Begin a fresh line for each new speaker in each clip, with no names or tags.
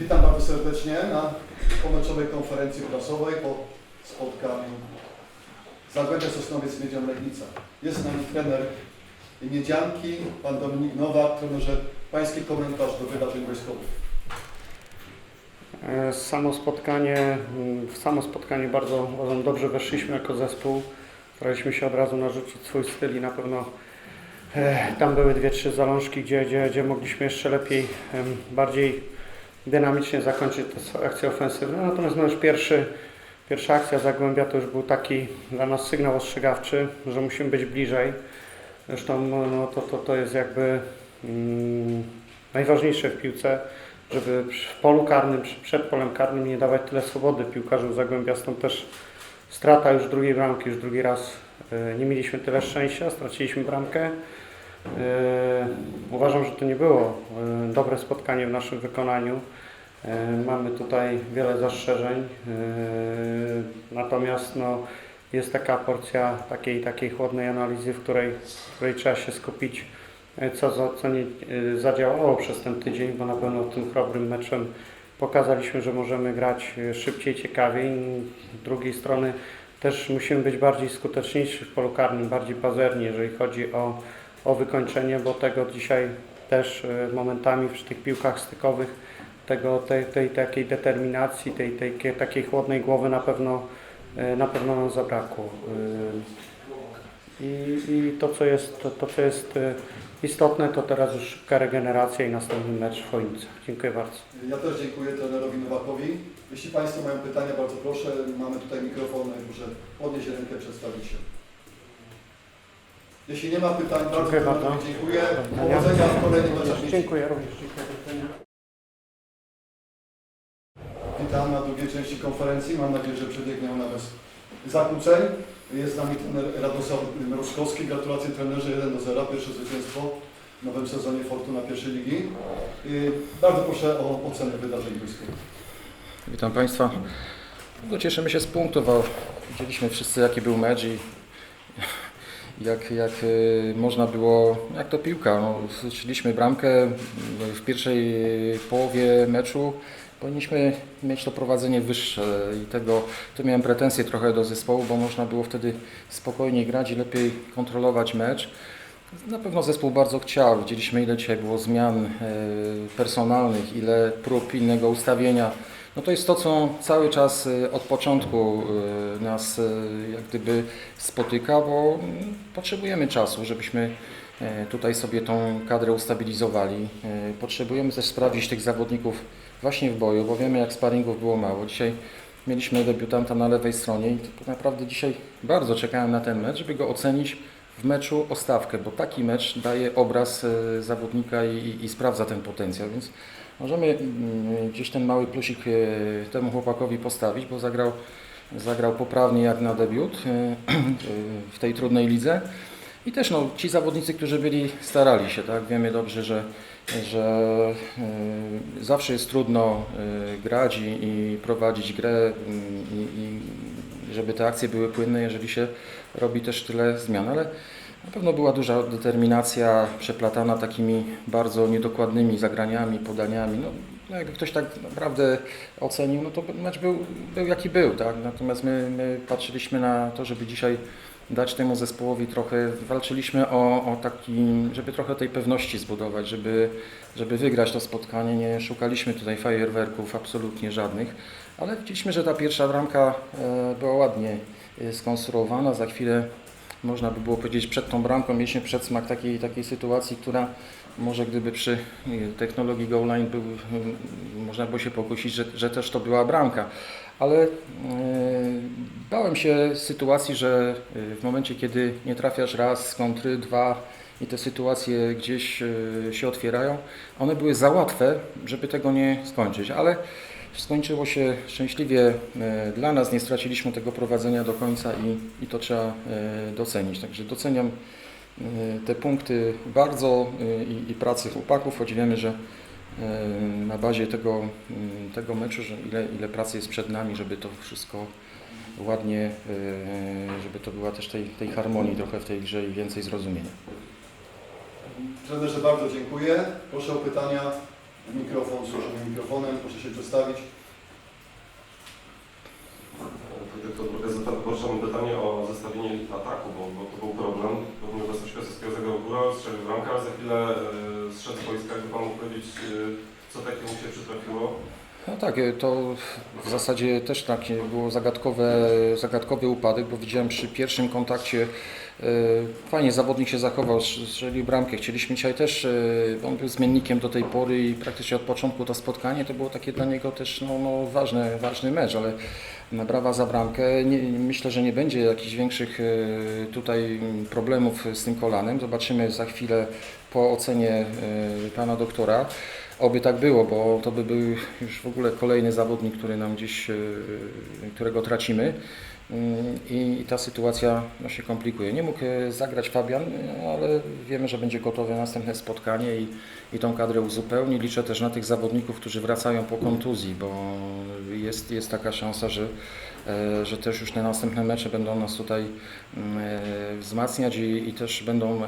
Witam bardzo serdecznie na pomeczowej konferencji prasowej po spotkaniu Zagłębia Sosnowiec Miedzian Legnica. Jest nami trener Miedzianki, pan Dominik Nowak. Trenerze, pański komentarz do wydarzeń wojskowych.
E, Samo spotkanie, mm, w samo spotkanie bardzo uważam, dobrze weszliśmy jako zespół. Staraliśmy się od razu narzucić swój styl i na pewno e, tam były dwie, trzy zalążki, gdzie, gdzie, gdzie mogliśmy jeszcze lepiej, bardziej dynamicznie zakończyć te sw- akcje ofensywne. Natomiast no już pierwszy, pierwsza akcja Zagłębia to już był taki dla nas sygnał ostrzegawczy, że musimy być bliżej. Zresztą no, no, to, to, to jest jakby mm, najważniejsze w piłce żeby w polu karnym, przed polem karnym nie dawać tyle swobody piłkarzom Zagłębia. Stąd też strata już drugiej bramki, już drugi raz e, nie mieliśmy tyle szczęścia, straciliśmy bramkę. E, Uważam, że to nie było e, dobre spotkanie w naszym wykonaniu. E, Mamy tutaj wiele zastrzeżeń, natomiast no, jest taka porcja takiej, takiej chłodnej analizy, w której, w której trzeba się skupić co, za, co nie zadziałało przez ten tydzień, bo na pewno tym chrobrym meczem pokazaliśmy, że możemy grać szybciej, ciekawiej. Z drugiej strony też musimy być bardziej skuteczniejsi w polu karnym, bardziej pazerni, jeżeli chodzi o, o wykończenie, bo tego dzisiaj też e, momentami przy tych piłkach stykowych tego, tej, tej takiej determinacji, tej, tej, takiej chłodnej głowy na pewno, e, na pewno nam zabrakło. E, I, I to, co jest, to, to, co jest istotne, to teraz już szybka regeneracja i następny mecz w Chojnicach. Dziękuję bardzo.
Ja też dziękuję trenerowi Nowakowi. Jeśli Państwo mają pytania, bardzo proszę. Mamy tutaj mikrofon, proszę podnieść rękę, przedstawić się. Jeśli nie ma pytań, bardzo
Dziękuję bardzo.
dziękuję. Powodzenia w kolejnych meczach.
Dziękuję również. Dziękuję.
Witam na drugiej części konferencji. Mam nadzieję, że przebiegnie ona bez zakłóceń. Jest z nami trener Radosław Mroczkowski. Gratulacje trenerze 1 do 0. Pierwsze zwycięstwo w nowym sezonie Fortuna pierwszej ligi. Yy, Bardzo proszę o ocenę wydarzeń wojskowych.
Witam Państwa. No, cieszymy się z punktów, bo widzieliśmy wszyscy jaki był mecz i jak, jak y, można było, jak to piłka. No, strzeliśmy bramkę w pierwszej połowie meczu. Powinniśmy mieć to prowadzenie wyższe i tego, tu miałem pretensje trochę do zespołu, bo można było wtedy spokojniej grać i lepiej kontrolować mecz. Na pewno zespół bardzo chciał. Widzieliśmy ile dzisiaj było zmian e, personalnych, ile prób innego ustawienia. No to jest to, co cały czas e, od początku e, nas e, jak gdyby spotyka, bo mm, potrzebujemy czasu, żebyśmy tutaj sobie tą kadrę ustabilizowali. Potrzebujemy też sprawdzić tych zawodników właśnie w boju, bo wiemy jak sparingów było mało. Dzisiaj mieliśmy debiutanta na lewej stronie i tak naprawdę dzisiaj bardzo czekałem na ten mecz, żeby go ocenić w meczu o stawkę, bo taki mecz daje obraz zawodnika i, i, i sprawdza ten potencjał, więc możemy mm, gdzieś ten mały plusik e, temu chłopakowi postawić, bo zagrał, zagrał poprawnie jak na debiut e, e, w tej trudnej lidze. I też no, ci zawodnicy, którzy byli, starali się, tak? Wiemy dobrze, że, że zawsze jest trudno grać i, i prowadzić grę mm, i, i żeby te akcje były płynne, jeżeli się robi też tyle zmian, ale na pewno była duża determinacja przeplatana takimi bardzo niedokładnymi zagraniami, podaniami. No, no ktoś tak naprawdę ocenił, no to mecz był, był jaki był, tak? Natomiast my, my patrzyliśmy na to, żeby dzisiaj dać temu zespołowi trochę, walczyliśmy o, o taki, żeby trochę tej pewności zbudować, żeby, żeby wygrać to spotkanie. Nie szukaliśmy tutaj fajerwerków absolutnie żadnych, ale widzieliśmy, że ta pierwsza bramka e, była ładnie e, skonstruowana. Za chwilę można by było powiedzieć przed tą bramką mieliśmy przedsmak takiej, takiej sytuacji, która może gdyby przy e, technologii goal line był, e, można było się pokusić, że, że też to była bramka. Ale e, bałem się sytuacji, że e, w momencie, kiedy nie trafiasz raz z kontry, dwa i te sytuacje gdzieś e, się otwierają, one były za łatwe, żeby tego nie skończyć, ale skończyło się szczęśliwie e, dla nas, nie straciliśmy tego prowadzenia do końca i, i to trzeba e, docenić. Także doceniam te punkty bardzo i, i pracy chłopaków, choć wiemy, że na bazie tego, tego meczu, że ile, ile pracy jest przed nami, żeby to wszystko ładnie, żeby to była też tej, tej harmonii trochę w tej grze i więcej zrozumienia.
Trenerze, bardzo dziękuję. Proszę o pytania mikrofon, służą mikrofonem, proszę się przedstawić.
Tylko gazeta wyborcza mam pytanie o zestawienie ataku, bo, bo to był problem. Obecność Piłsudskiego zagrał górę, strzelił bramkę, a za chwilę e, zszedł z boiska. Jakby Pan mógł powiedzieć, e, co takiego mu się przytrafiło?
No tak, y, to w zasadzie też taki było zagadkowe, zagadkowy upadek, bo widziałem przy pierwszym kontakcie y, fajnie zawodnik się zachował, strz- strzelił bramkę. Chcieliśmy dzisiaj też, y, on był zmiennikiem do tej pory i praktycznie od początku to spotkanie to było takie dla niego też no, no, ważny, ważny mecz, ale brawa za bramkę. Nie, myślę, że nie będzie jakichś większych tutaj problemów z tym kolanem. Zobaczymy za chwilę po ocenie pana doktora. Oby tak było, bo to by był już w ogóle kolejny zawodnik, który nam gdzieś, e, którego tracimy i, i ta sytuacja no, się komplikuje. Nie mógł e, zagrać Fabian, e, ale wiemy, że będzie gotowe na następne spotkanie i, i tą kadrę uzupełni. Liczę też na tych zawodników, którzy wracają po kontuzji, bo jest, jest taka szansa, że, e, że też już te następne mecze będą nas tutaj mm, wzmacniać i, i też będą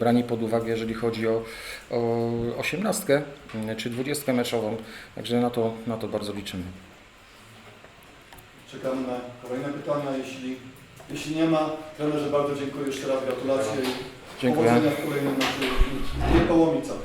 brani pod uwagę, jeżeli chodzi o, o osiemnastkę mm, czy dwudziestkę meczową. Także na to, na to bardzo liczymy.
Czekamy na kolejne pytania. Jeśli, jeśli nie ma, trenerze bardzo dziękuję jeszcze raz, gratulacje i
Dziękuję.
powodzenia w kolejnym meczu w Niepołomicach.